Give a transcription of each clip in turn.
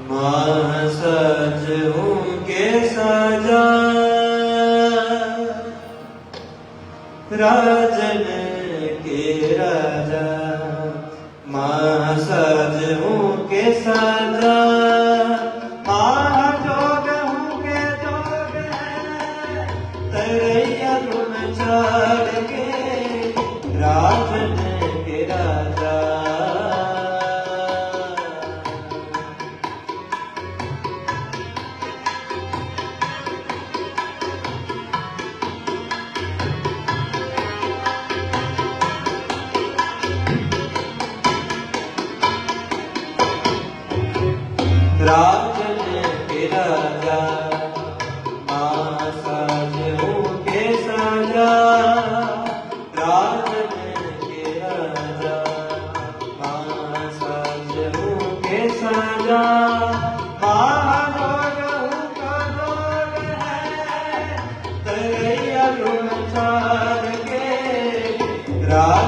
माह सज। के सजा 라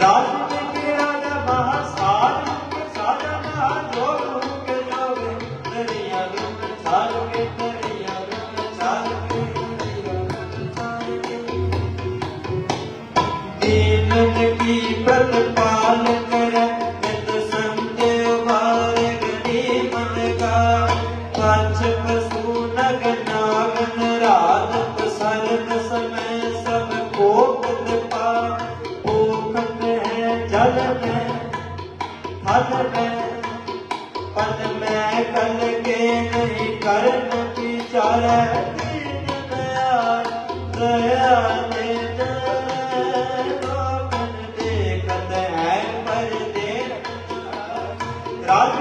ਰਾਜ ਵਿੱਚ ਰਾਜਾ ਮਹਾ ਸਾਜ ਸਾਜਾ ਮਹਾ ਜੋਗ ਮੁਕ ਜੋਵੇ ਦਰਿਆ ਵਿੱਚ ਸਾਜ ਕੇ ਦਰਿਆ ਵਿੱਚ ਸਾਜ ਕੇ ਦੀਨ ਕੀ ਪ੍ਰਤਿ ਆਪਨ ਮੈਂ ਕਲ ਕੇ ਨਹੀਂ ਕਰਨ ਵਿਚਾਰੈ ਦੀਨ ਦਇਆ ਦਇਆ ਨੇ ਜਨੈ ਲੋਕਨ ਦੇਖਤ ਹੈ ਪਰ ਦੇ ਰਾਜ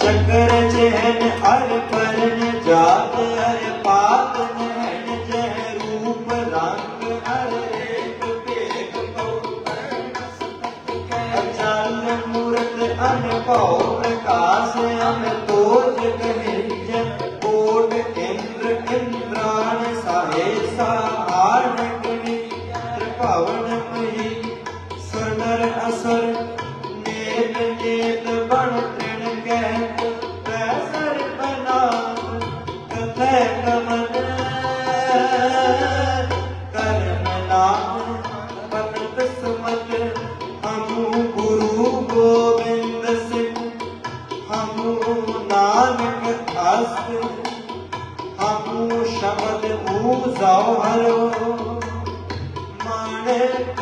ਚੱਕਰ ਚਹਿਨ ਹਰ ਪਰਨ ਜਾ हमू नानक अस्त हमू शब्द ऊजाओ हरो माणक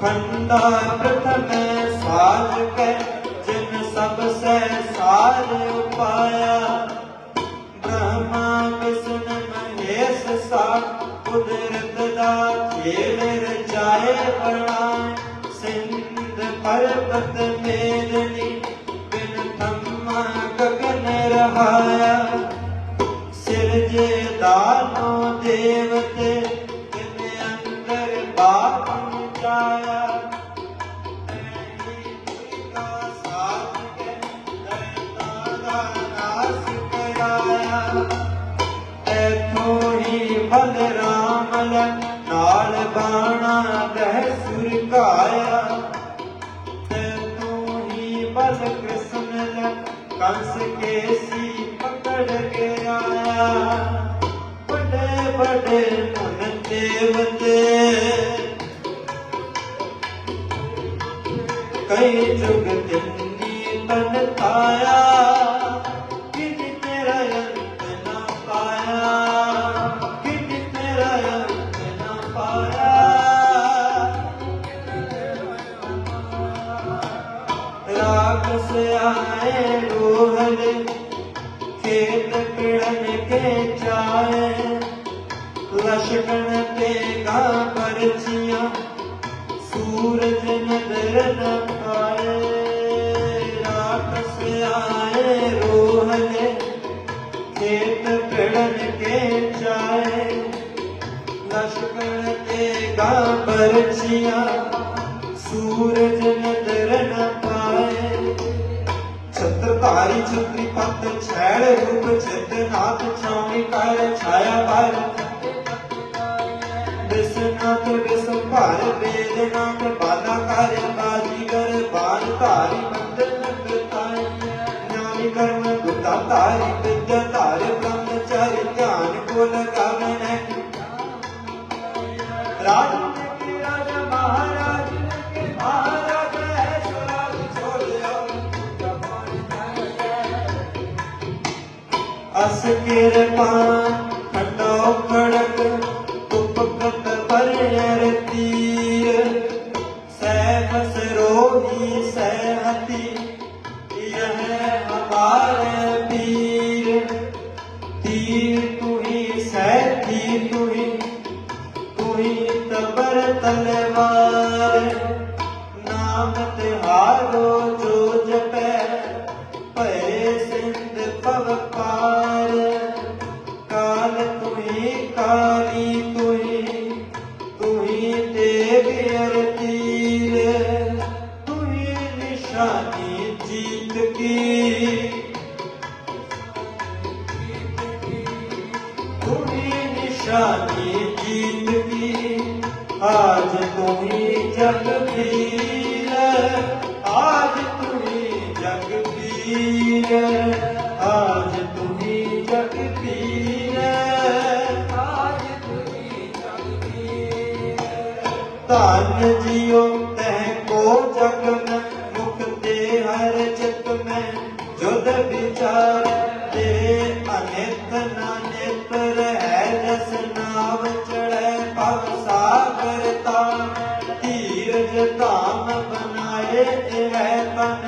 ਖੰਡਾ ਪ੍ਰਥਮ ਸਾਜ ਕੈ, ਜਿਨ ਸਭ ਸੈ ਸਾਰ ਪਾਇਆ। ਬ੍ਰਹਮਾ ਵਿਸ਼ਨ ਮਹੇਸ਼ ਸਾ, ਕੁਦਰਤ ਦਾ ਖੇਲ ਰਚਾਏ ਪ੍ਰਣਾਮ ਸਿੰਧ ਪਰਬਤ ਮੇਦਨੀ ਬਿਨ ਥੰਮਾ ਗਗਨ ਰਹਾਇਆ। ਸਿਰਜੇ ਦਾਨੋ ਦੇਵਤੇ ਬਾਣਾ ਦਹਿ ਸੁਰ ਕਾਇਆ ਤੈਥੋਂ ਹੀ ਬਲ ਕ੍ਰਿਸ਼ਨ ਲ, ਕੰਸ ਕੇਸੀ ਪਕੜ ਕੇ ਆਇਆ। ਵੱਡੇ ਵੱਡੇ ਮਨ ਦੇਵਤੇ। ਕਈ ਜੁਗ ਤਿੰਨੀ ਤਨ ਤਾਇਆ। शश करते का परछिया सूरज नज़र न पाए। छत्रधारी छत्री पत छैल रूप छत्रनाथ छावनी कर छाया पर विश्वनाथ विश्व वेदनाथ बाला कार्य काजीगर बाल धारी मंदिर नगताय ज्ञानी कर्म गुता तारी, विद्या तार ब्रह्मचारी ध्यान को लगावे है ਰਾਜ ਕੇ ਰਾਜਾ ਅਸ ਕਿਰਪਾਨ ਧਨ ਜਿਉ ਤੈ ਕੋ ਜਗ ਮੈਂ ਹਰ ਚਿਤ ਮੈਂ ਜੁਦ ਵਿਚਾਰ ਤੇ ਅਨਿਤ ਨਾਨਿਤ ਰਹਿ ਜਸ ਨਾਮ ਚੜੈ ਭਵ ਸਾਗਰ ਤਾ ਧੀਰਜ ਧਾਮ ਬਨਾਏ ਇਹ ਤਨ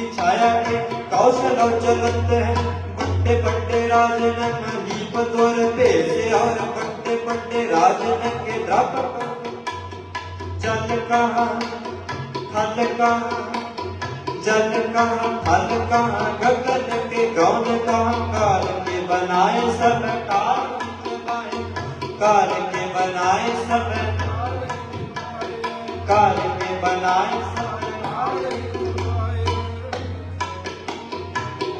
छाया के कौशल और चलत है। पट्टे पट्टे राजन महीप द्वर भेसे और राजन के कहा, थल कहा, जल कहा, थल कहा, गगन के गौन कहा, काल के बनाए सब काल काल के बनाए सब काल के बनाए को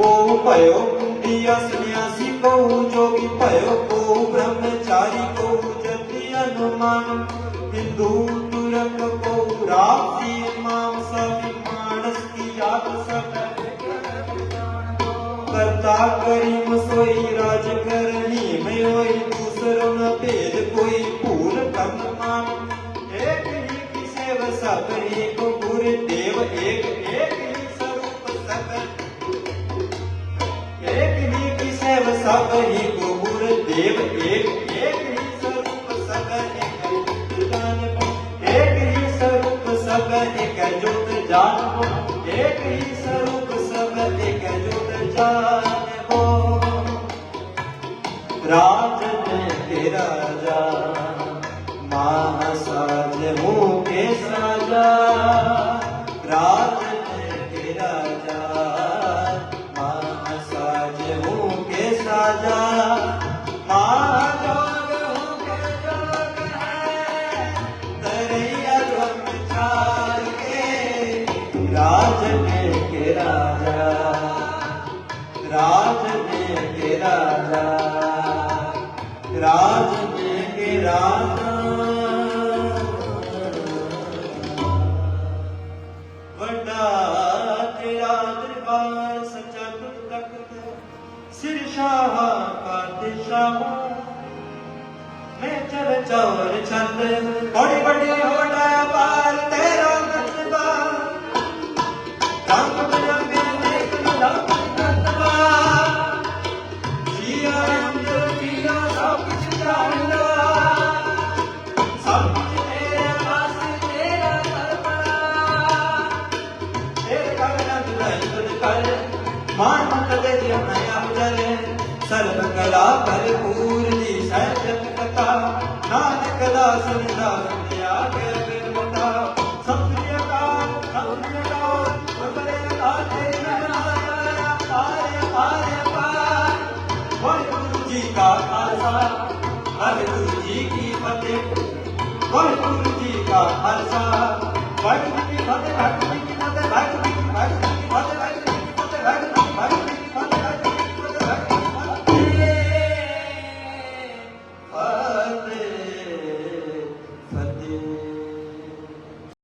ਕੋ ਭਇਓ, ਕੁੰਡੀਆ ਸੰਨਿਆਸੀ ਕੋ ਜੋਗੀ ਭਇਓ ਕੋ ਬ੍ਰਹਮਚਾਰੀ ਕੋ ਜਤੀ ਅਨੁਮਾਨ ਹਿੰਦੂ ਤੁਰਕ ਕੋ ਰਾਤੀ ਇਮਾਮ ਸਭ, ਮਾਨਸ ਕੀ ਆਪ ਸਭ ਕਰਤਾ ਕਰੀਮ ਸੋਈ ਰਾਜ ਕਰਨੀ ਮੈਂ ਹੋਈ ਦੂਸਰੋ ਨਾ ਭੇਦ ਕੋਈ, ਭੂਲ ਕਰਮਾਨ सिर शाह पातशाह मैं चल चौर छंद बड़े बड़े हो ਨਾਨਕ ਦਾਸਨ ਦਾ ਸੁਣਿਆ ਕੇ ਬਿਨ ਮਤਾ ਸਤਿ ਅਕਾਲ ਸਤਿ ਅਕਾਲ ਗੁਰਬਲੇ ਆਤੇ ਮਹਾਰਾਜਾ ਆਰੇ ਆਰੇ ਪਾਰ। ਵਾਹਿਗੁਰੂ ਜੀ ਕਾ ਖਾਲਸਾ, ਵਾਹਿਗੁਰੂ ਜੀ ਕੀ ਫਤਿਹ। ਵਾਹਿਗੁਰੂ ਜੀ ਕਾ ਖਾਲਸਾ, ਵਾਹਿਗੁਰੂ ਜੀ ਫਤਿਹ, ਵਾਹਿਗੁਰੂ ਜੀ ਕੀ ਫਤਿਹ, ਵਾਹਿਗੁਰੂ